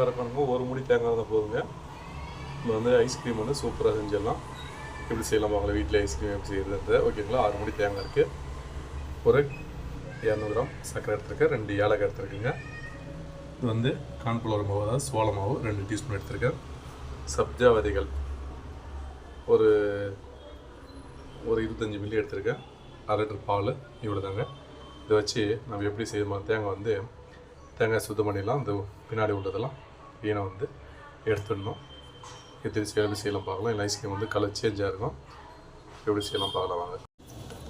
வரக்கணுங்க ஒரு முடி தேங்காய் இருந்தால் போதுங்க. நம்ம வந்து ஐஸ்கிரீம் வந்து சூப்பராக செஞ்சிடலாம். எப்படி செய்யலாம் பார்க்கலாம் வீட்டில் ஐஸ்கிரீம் எப்படி செய்யறது ஓகேங்களா ஆறு முடி தேங்காய் இருக்குது ஒரு இரநூறு கிராம் சர்க்கரை எடுத்துருக்கேன். ரெண்டு ஏலக்காய் எடுத்துருக்குங்க. இது வந்து கான்ஃப்ளவர் மாவு அதாவது சோள மாவு ரெண்டு டீஸ்பூன் எடுத்திருக்கேன். சப்ஜா விதைகள் ஒரு ஒரு இருபத்தஞ்சி மில்லி எடுத்திருக்கேன். அரை லிட்டர் பால் இவ்வளோ தாங்க இதை வச்சு நம்ம எப்படி செய்யணுமோ? தேங்காய் வந்து தேங்காய் சுத்தம் பண்ணிடலாம். இந்த பின்னாடி உள்ளதெல்லாம் வீணை வந்து எடுத்துடணும். எப்படி எப்படி செய்யலாம் பார்க்கலாம். இல்லை ஐஸ்கிரீம் வந்து கலர் சேஞ்சாக இருக்கும். எப்படி செய்யலாம் பார்க்கலாம் வாங்க.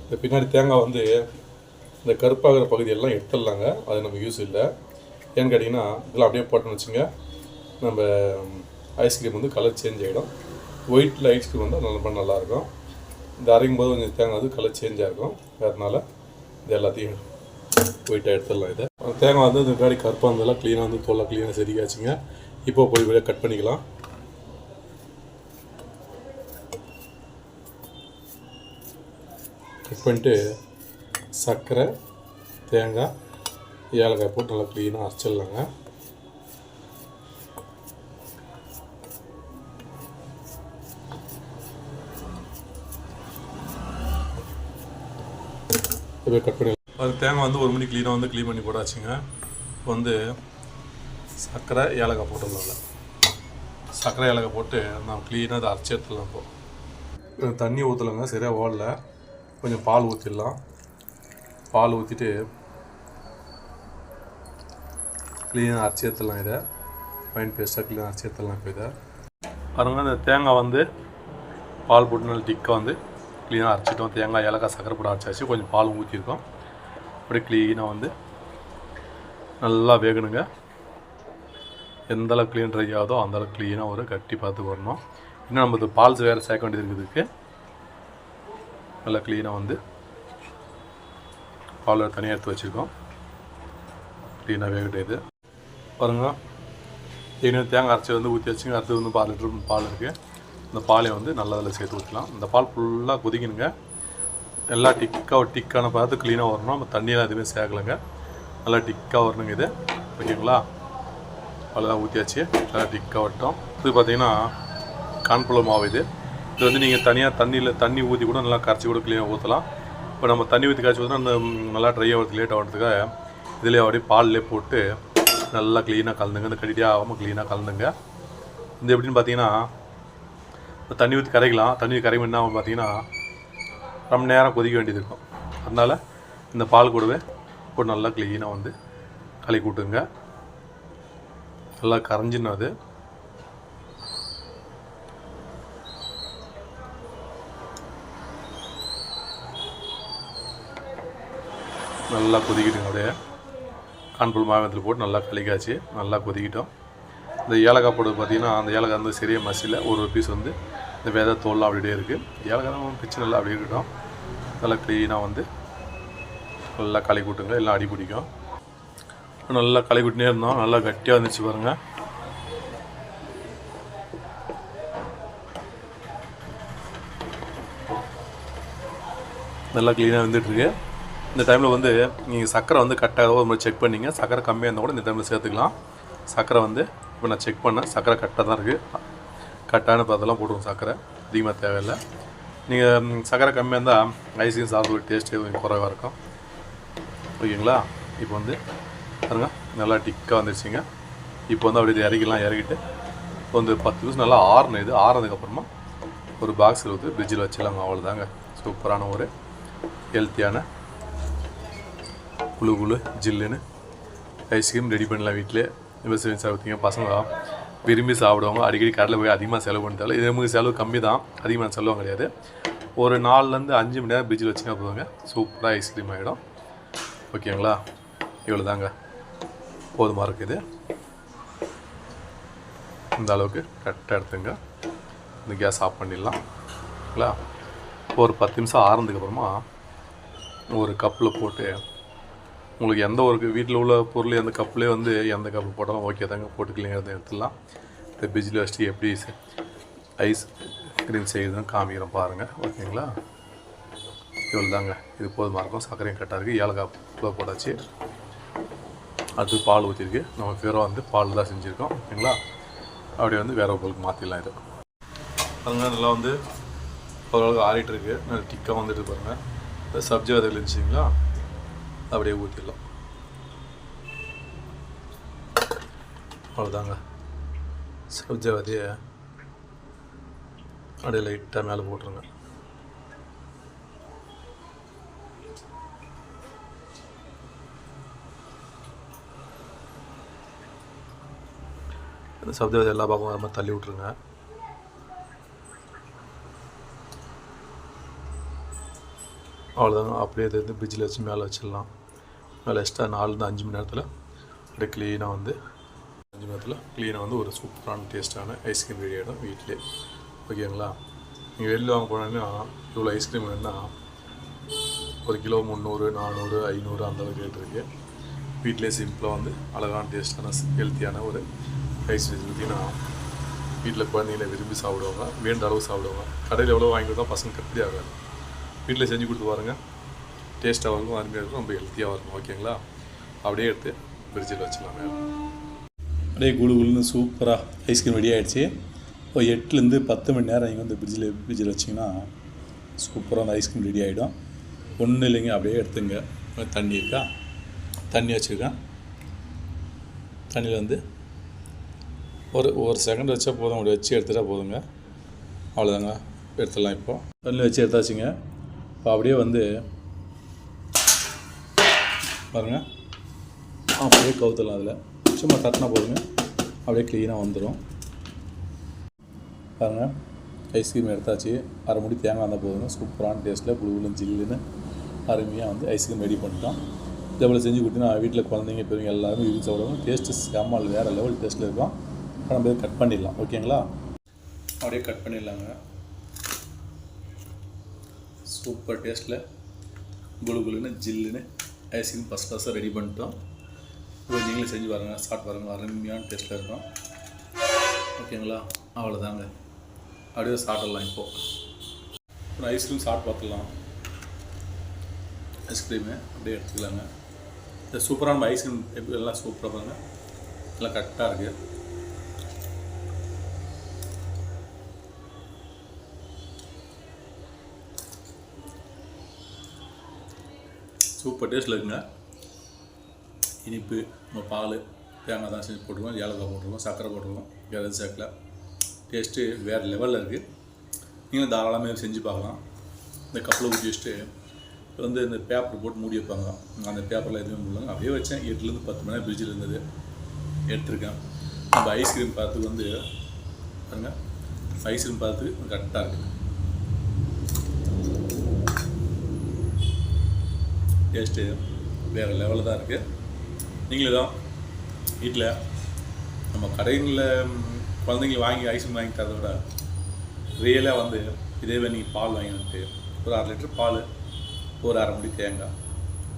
இந்த பின்னாடி தேங்காய் வந்து இந்த கருப்பாகிற பகுதியெல்லாம் எடுத்துடலாங்க. அது நமக்கு யூஸ் இல்லை. ஏன்னு கேட்டிங்கன்னா இதெல்லாம் அப்படியே போட்டோம்னு வச்சுங்க நம்ம ஐஸ்கிரீம் வந்து கலர் சேஞ்ச் ஆகிடும் ஒயிட்டில் ஐஸ்கிரீம் வந்து ரொம்ப நல்லாயிருக்கும் இந்த அரைக்கும் போது கொஞ்சம் தேங்காய் வந்து கலர் சேஞ்சாக இருக்கும். அதனால் இது எல்லாத்தையும் ஒயிட்டாக எடுத்துடலாம் இதை. தேங்காய் வந்து இந்த முன்னாடி கருப்பாக இருந்ததெல்லாம் க்ளீனாக வந்து தோலை க்ளீனாக செதுக்காச்சுங்க இப்போ போய் வெளியே கட் பண்ணிக்கலாம். கட் பண்ணிட்டு சர்க்கரை தேங்காய் ஏலக்காய் போட்டு நல்லா க்ளீனாக அரைச்சிடலாங்க. இப்போ கட் பண்ணி அது தேங்காய் வந்து ஒரு மணி க்ளீனாக வந்து க்ளீன் பண்ணி போட்டாச்சுங்க. இப்போ வந்து சர்க்கரை ஏலக்காய் போட்டுடலாம்ல சர்க்கரை ஏலக்காய் போட்டு நான் க்ளீனாக அதை அரைச்சி எடுத்துடலாம் இப்போ. தண்ணி ஊற்றலைங்க சரியாக ஓடல. கொஞ்சம் பால் ஊற்றிடலாம் பால் ஊற்றிட்டு க்ளீனாக அரைச்சி எடுத்துடலாம் இதை. ஃபைன் பேஸ்ட்டாக க்ளீனாக அரைச்சி எடுத்துடலாம் இப்போ இதை. பாருங்கள் இந்த தேங்காய் வந்து பால் போட்டு நல்ல டிக்காக வந்து க்ளீனாக அரைச்சிட்டோம். தேங்காய் ஏலக்காய் சக்கரை போட்டு அரைச்சாச்சு. கொஞ்சம் பால் ஊற்றிருக்கோம் அப்படியே க்ளீனாக வந்து நல்லா வேகணுங்க. எந்த அளவுக்கு க்ளீன் ட்ரை ஆகுதோ அந்த அளவுக்கு க்ளீனாக ஒரு கட்டி பார்த்து வரணும். இன்னும் நம்ம பால்ஸ் வேறு சேர்க்க வேண்டியது இருக்குதுக்கு நல்லா க்ளீனாக வந்து பால் தனியாக எடுத்து வச்சுருக்கோம். க்ளீனாக வேகட்டும் இது. பாருங்க. இன்னும் தேங்காய் அரைச்சி வந்து ஊற்றி வச்சுங்க. அடுத்து வந்து பால் லிட்டர் பால் இருக்குது இந்த பாலை வந்து நல்லா அதில் சேர்த்து ஊற்றலாம் இந்த பால் ஃபுல்லாக கொதிக்கணுங்க. நல்லா டிக்காக ஒரு டிக்கான பார்த்து க்ளீனாக வரணும். நம்ம தண்ணியெல்லாம் எதுவுமே சேர்க்கலைங்க. நல்லா டிக்காக வரணுங்க இது. ஓகேங்களா? அவ்வளோதான் ஊற்றியாச்சு நல்லா டிக்காக வட்டோம் இது பார்த்தீங்கன்னா கான்புல மாவு இது. இது வந்து நீங்கள் தனியாக தண்ணியில் தண்ணி ஊற்றி கூட நல்லா கரைச்சி கூட க்ளீனாக ஊற்றலாம் இப்போ நம்ம தண்ணி ஊற்றி காய்ச்சி ஊற்றினா அந்த நல்லா ட்ரை ஆகிறதுக்கு லேட் ஆகிறதுக்காக இதிலே அப்படியே பாலிலே போட்டு நல்லா க்ளீனாக கலந்துங்க. இந்த கடிடியாக ஆகாமல் க்ளீனாக கலந்துங்க. இது எப்படின்னு பார்த்தீங்கன்னா இப்போ தண்ணி ஊற்றி கரைக்கலாம். தண்ணி ஊற்றி என்ன ஆகும் பார்த்தீங்கன்னா ரொம்ப நேரம் கொதிக்க வேண்டியது இருக்கும். அதனால் இந்த பால் கூடவே போட்டு நல்லா க்ளீனாக வந்து களி விட்டுங்க நல்லா கரைஞ்சின்னு அது. நல்லா கொதிக்கிட்டுங்க அப்படியே. கான்புல் மாவத்தில் போட்டு நல்லா களிக்காச்சு நல்லா கொதிக்கிட்டோம். இந்த ஏலக்காய் போடுறது பார்த்தீங்கன்னா அந்த ஏலக்காய் வந்து சரியாக மசியில். ஒரு ஒரு பீஸ் வந்து இந்த வேத தோல்லாம் அப்படியே இருக்குது ஏலக்காய் தான் பிச்சு நல்லா அப்படியே இருக்கட்டும். நல்லா க்ளீனாக வந்து நல்லா களை கூட்டுங்க எல்லாம் அடி பிடிக்கும். நல்லா களை கூட்டினே இருந்தோம். நல்லா கட்டியாக வந்துச்சு பாருங்கள் நல்லா க்ளீனாக வந்துட்டுருக்கு இந்த டைமில் வந்து நீங்கள் சக்கரை வந்து கட்டாக ஒரு மாதிரி செக் பண்ணிங்க. சக்கரை கம்மியாக இருந்தால் கூட இந்த டைமில் சேர்த்துக்கலாம். சக்கரை வந்து இப்போ நான் செக் பண்ணேன். சக்கரை கட்டாக தான் இருக்குது கரெக்டான பதத்தெல்லாம் போட்டுருவோம் சக்கரை அதிகமாக தேவையில்லை. நீங்கள் சக்கரை கம்மியாக இருந்தால் ஐஸ்கிரீம் சாப்பிட்ற டேஸ்ட்டு கொஞ்சம் குறைவாக இருக்கும். ஓகேங்களா? இப்போ வந்து பாருங்க நல்லா டிக்காக வந்துருச்சுங்க. இப்போ வந்து அப்படியே இறக்கிலாம் இறக்கிட்டு வந்து பத்து நிமிஷம் நல்லா ஆறணும் இது ஆறுனதுக்கப்புறமா ஒரு பாக்ஸில் ஊற்றி ஃப்ரிட்ஜில் வச்சிடலாங்க அவ்வளோதாங்க சூப்பரான ஒரு ஹெல்த்தியான குழு குழு ஜில்லுன்னு ஐஸ்கிரீம் ரெடி பண்ணலாம் வீட்டிலே. இப்போ செஞ்சு சாப்பிட்டீங்க பசங்க விரும்பி சாப்பிடுவாங்க. அடிக்கடி கடையில் போய் அதிகமாக செலவு பண்ணிட்டாலும் இது நமக்கு செலவு கம்மி தான் அதிகமாக செலவும் கிடையாது. ஒரு நாலுலேருந்து அஞ்சு மணி நேரம் ஃப்ரிட்ஜில் வச்சுங்க போதுங்க. சூப்பராக ஐஸ்கிரீம் ஆகிடும். ஓகேங்களா? இவ்வளோ தாங்க போதுமாக இருக்குது. இந்த அளவுக்கு கரெக்டாக எடுத்துங்க. இந்த கேஸ் ஆஃப் பண்ணிடலாம். ஓகேங்களா? ஒரு பத்து நிமிஷம் ஆறுனதுக்கப்புறமா ஒரு கப்பில் போட்டு உங்களுக்கு எந்த ஒரு வீட்டில் உள்ள பொருள் எந்த கப்லேயே வந்து எந்த கப்பு போட்டாலும் ஓகே தாங்க போட்டுக்கலிங்க எடுத்துடலாம் இந்த பிஜிலி வச்சுட்டு எப்படி ஐஸ் க்ரீம் செய்யுதுன்னு காமிக்கிறோம் பாருங்கள் ஓகேங்களா? இவ்வளோ தாங்க இது போதுமாக இருக்கும்? சர்க்கரையும் கட்டாக இருக்குது ஏலக்காய் உள்ள போட்டாச்சு. அது பால் ஊற்றிருக்கு நம்ம வெறும் வந்து பால் தான் செஞ்சுருக்கோம். ஓகேங்களா? அப்படியே வந்து வேறு பொருளுக்கு மாற்றிடலாம் இது. பாருங்கள் நல்லா வந்து ஓரளவுக்கு ஆறிட்டு இருக்கு. நல்லா டிக்காக வந்துட்டு பாருங்கள் இந்த சப்ஜி விதைகள் இருந்துச்சிங்களா? அப்படியே ஊற்றிடலாம் அவ்வளோதாங்க சப்ஜி விதையை அப்படியே லைட்டாக மேலே போட்டுருங்க. இந்த சப்ஜி விதை எல்லா பக்கமும் வர மாதிரி தள்ளி விட்ருங்க அவ்வளோதாங்க அப்படியே அது வந்து பிரிட்ஜில் வச்சு மேலே வச்சிடலாம். மேலே எக்ஸ்ட்ரா நாலுலேருந்து அஞ்சு மணி நேரத்தில் அப்படியே க்ளீனாக வந்து அஞ்சு மணி நேரத்தில் க்ளீனாக வந்து ஒரு சூப்பரான டேஸ்ட்டான ஐஸ்கிரீம் ரெடி ஆகிடும் வீட்டிலே. ஓகேங்களா நீங்கள் வெளியில் வாங்க போனீங்கன்னா இவ்வளோ ஐஸ்கிரீம் வேணுன்னா ஒரு கிலோ முந்நூறு நானூறு ஐநூறு அந்த அளவுக்கு ரேட் இருக்குது வீட்டிலே சிம்பிளாக வந்து அழகான டேஸ்ட்டான ஹெல்த்தியான ஒரு ஐஸ்கிரீம் பார்த்தீங்கன்னா வீட்டில் குழந்தைங்கள விரும்பி சாப்பிடுவாங்க வேண்ட அளவு சாப்பிடுவாங்க. கடையில் எவ்வளோ வாங்கி கொடுத்தா பசங்க கட்டி ஆகாது. வீட்டில் செஞ்சு கொடுத்து பாருங்கள் டேஸ்ட்டாக இருக்கும் அருமையாக இருக்கும் ரொம்ப ஹெல்த்தியாக இருக்கும் ஓகேங்களா? அப்படியே எடுத்து ஃப்ரிட்ஜில் வச்சுக்கலாம் மேலே அப்படியே குளு குளுன்னு சூப்பராக ஐஸ்கிரீம் ரெடி ஆகிடுச்சு இப்போ எட்டுலேருந்து பத்து மணி நேரம் நீங்கள் வந்து ஃப்ரிட்ஜில் ஃப்ரிட்ஜில் வச்சிங்கன்னா சூப்பராக அந்த ஐஸ்கிரீம் ரெடி ஆகிடும் ஒன்றும் இல்லைங்க அப்படியே எடுத்துங்க. தண்ணி இருக்கா? தண்ணி வச்சுருக்கேன். தண்ணியில் வந்து ஒரு ஒரு செகண்ட் வச்சா போதும் அப்படி வச்சு எடுத்துட்டா போதுங்க. அவ்வளோதாங்க எடுத்துடலாம் இப்போ. தண்ணியில் வச்சு எடுத்தாச்சுங்க. இப்போ அப்படியே வந்து பாருங்கள் அப்படியே கவுத்துடலாம் அதில். சும்மா தட்டினா போதுங்க. அப்படியே க்ளீனாக வந்துடும் பாருங்கள் ஐஸ்கிரீம் எடுத்தாச்சு. அரை முடி தேங்காய் இருந்தால் போதுங்க. சூப்பரான டேஸ்ட்டில் புழுவுலும் ஜில்லுன்னு அருமையாக வந்து ஐஸ்கிரீம் ரெடி பண்ணிட்டோம். இதே போல் செஞ்சு கொடுத்தீங்கன்னா வீட்டில் குழந்தைங்க பெரியவங்க எல்லாருமே விரும்பி சாப்பிடுவாங்க. டேஸ்ட்டு செம்மல் வேறு லெவல் டேஸ்ட்டில் இருக்கும். நம்ம இதை கட் பண்ணிடலாம். ஓகேங்களா அப்படியே கட் பண்ணிடலாங்க. சூப்பர் டேஸ்ட்டில் குளுகுலுன்னு ஜில்லுன்னு ஐஸ்கிரீம் ஃபஸ்ட் கிளாஸாக ரெடி பண்ணிட்டோம். இப்போ நீங்களும் செஞ்சு பாருங்கள் சாப்பிட்டு பாருங்கள் அருமையான டேஸ்ட்டில் இருக்கும். ஓகேங்களா அவ்வளோதாங்க அப்படியே சாப்பிடலாம் இப்போது அப்புறம் ஐஸ்கிரீம் சாப்பிட்டு பார்த்துடலாம். ஐஸ்கிரீமு அப்படியே எடுத்துக்கலாங்க. இந்த சூப்பரான ஐஸ்கிரீம் எப்படி எல்லாம் சூப்பராக பாருங்கள் எல்லாம் கரெக்டாக இருக்குது சூப்பர் டேஸ்ட்டில் இருக்குங்க. இனிப்பு நம்ம பால் தேங்காய் தான் செஞ்சு போட்டுருவோம். ஏலக்காய் போட்டுருவோம் சர்க்கரை போட்டுருவோம். வேறு எதுவும் சேர்க்கல. டேஸ்ட்டு வேறு லெவலில் இருக்குது நீங்களும் தாராளமாக செஞ்சு பார்க்கலாம். இந்த கப்பில் ஊற்றி வச்சுட்டு வந்து இந்த பேப்பர் போட்டு மூடி வைப்பாங்க. அந்த பேப்பரில் எதுவுமே முடியல அப்படியே வச்சேன். எட்டுலேருந்து பத்து மணி நேரம் ஃப்ரிட்ஜில் இருந்தது. எடுத்திருக்கேன். நம்ம ஐஸ்கிரீம் பார்த்து வந்து பாருங்கள் ஐஸ்கிரீம் பார்த்து கரெக்டாக இருக்குது டேஸ்ட்டு வேறு லெவலில் தான் இருக்குது நீங்களே தான் வீட்டில் நம்ம கடைகளில் குழந்தைங்களை வாங்கி ஐஸ்கிரீம் வாங்கி தரதை விட ரியலாக வந்து இதேவே நீங்கள் பால் வாங்கி வந்துட்டு ஒரு அரை லிட்டர் பால் ஒரு அரை மணி தேங்காய்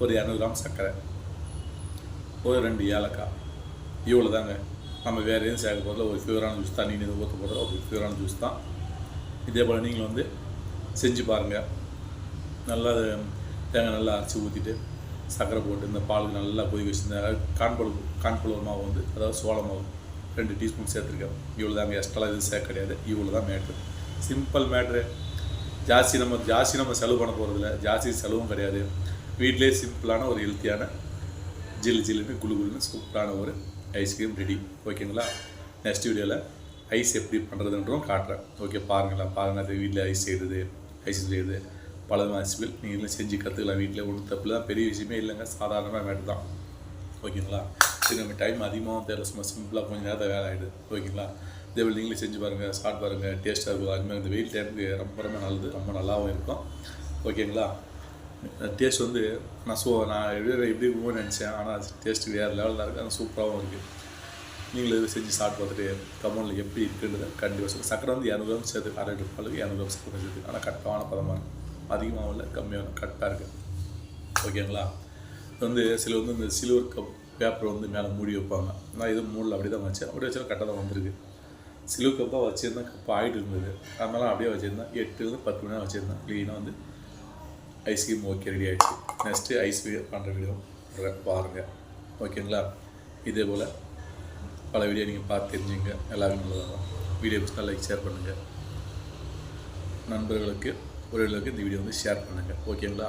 ஒரு இரநூறு கிராம் சர்க்கரை ஒரு ரெண்டு ஏலக்காய். இவ்வளோ தாங்க நம்ம வேறு எதுவும் சேர்க்க போதில் ஒரு ஃபியூரான ஜூஸ் தண்ணி எதுவும் ஊற்ற போதில் ஒரு ஃபியூரான ஜூஸ் தான். இதே போல் நீங்கள் வந்து செஞ்சு பாருங்கள் நல்லா தேங்காய் நல்லா அரைச்சி ஊற்றிட்டு சர்க்கரை போட்டு இந்த பாலுக்கு நல்லா கொதிக்க வச்சுருந்தேன். இந்த கான்புல் மாவு வந்து அதாவது சோள மாவு ரெண்டு டீஸ்பூன் சேர்த்துருக்கேன். இவ்வளோ தாங்க எக்ஸ்ட்ராலாம் எதுவும் சேர்க்க கிடையாது. இவ்வளோ தான் மேட்ரு சிம்பிள் மேட்ரு ஜாஸ்தி நம்ம ஜாஸ்தி நம்ம செலவு பண்ண போகிறதில்ல ஜாஸ்தி செலவும் கிடையாது. வீட்டிலே சிம்பிளான ஒரு ஹெல்த்தியான ஜில்லு ஜில்லுன்னு குழு குழுன்னு சூப்பரான ஒரு ஐஸ்கிரீம் ரெடி ஓகேங்களா நெக்ஸ்ட் வீடியோவில் ஐஸ் எப்படி பண்ணுறதுன்றதும் காட்டுறேன். ஓகே பாருங்களேன். பாருங்கள் அது வீட்டில் ஐஸ் செய்கிறது ஐஸ் செய்கிறது பல ரெசிபிகள் நீங்களும் செஞ்சு கற்றுக்கலாம் வீட்டில் ஒன்றும் தப்பு தான் பெரிய விஷயமே இல்லைங்க. சாதாரணமாக மேட்டு தான். ஓகேங்களா? சரி நம்ம டைம் அதிகமாக தெரியல சும்மா சிம்பிளாக கொஞ்சம் நேரத்தில் வேலை ஆகிடுது ஓகேங்களா? இதே போல் நீங்களே செஞ்சு பாருங்கள் சாப்பிட்டு பாருங்கள் டேஸ்ட்டாக இருக்கும். அதுமாதிரி இந்த வெயில் டைமுக்கு ரொம்ப ரொம்ப நல்லது. ரொம்ப நல்லாவும் இருக்கும். ஓகேங்களா? டேஸ்ட் வந்து நான் சூ நான் எப்படி எப்படி இருக்குமோன்னு நினச்சேன். ஆனால் டேஸ்ட்டு வேறு லெவலில் இருக்குது ஆனால் சூப்பராகவும் இருக்குது நீங்களும் இது செஞ்சு சாப்பிட்டு பார்த்துட்டு கமௌண்டில் எப்படி இருக்குன்றதை கண்டிப்பாக சொல்லுங்கள் சக்கரை வந்து இரநூறு கிராம் சேர்த்து அரை லிட்டர் பாலுக்கு இரநூறு கிராம் சக்கரை சேர்த்து. ஆனால் கரெக்டான பதமாக அதிகமாகவும் இல்லை கம்மியாக கரெக்டாக இருக்குது ஓகேங்களா வந்து சில வந்து இந்த சில்வர் கப் பேப்பர் வந்து மேலே மூடி வைப்பாங்க. நான் இது மூடில் அப்படி தான் வச்சேன். அப்படி வச்சாலும் கரெக்டாக தான் வந்திருக்கு. சிலுவர் கப்பாக வச்சுருந்தேன் கப்பாக ஆகிட்டு இருந்தது. அதனால அப்படியே வச்சுருந்தேன். எட்டுலேருந்து பத்து மணி நேரம் வச்சுருந்தேன். க்ளீனாக வந்து ஐஸ்கிரீம் ஓகே ரெடி ஆகிடுச்சு நெக்ஸ்ட்டு ஐஸ் பண்ணுற வீடியோ பாருங்கள் ஓகேங்களா இதே போல் பல வீடியோ நீங்கள் பார்த்து தெரிஞ்சுங்க. எல்லாருமே நல்லதாகும் வீடியோ பிடிச்சா லைக் ஷேர் பண்ணுங்கள் நண்பர்களுக்கு உறவுகளுக்கு இந்த வீடியோ வந்து ஷேர் பண்ணுங்கள் ஓகேங்களா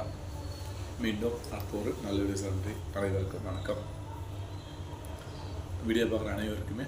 மீண்டும் அடுத்த ஒரு நல்ல வீடியோ நன்றி அனைவருக்கும் வணக்கம். வீடியோ பார்க்குற அனைவருக்குமே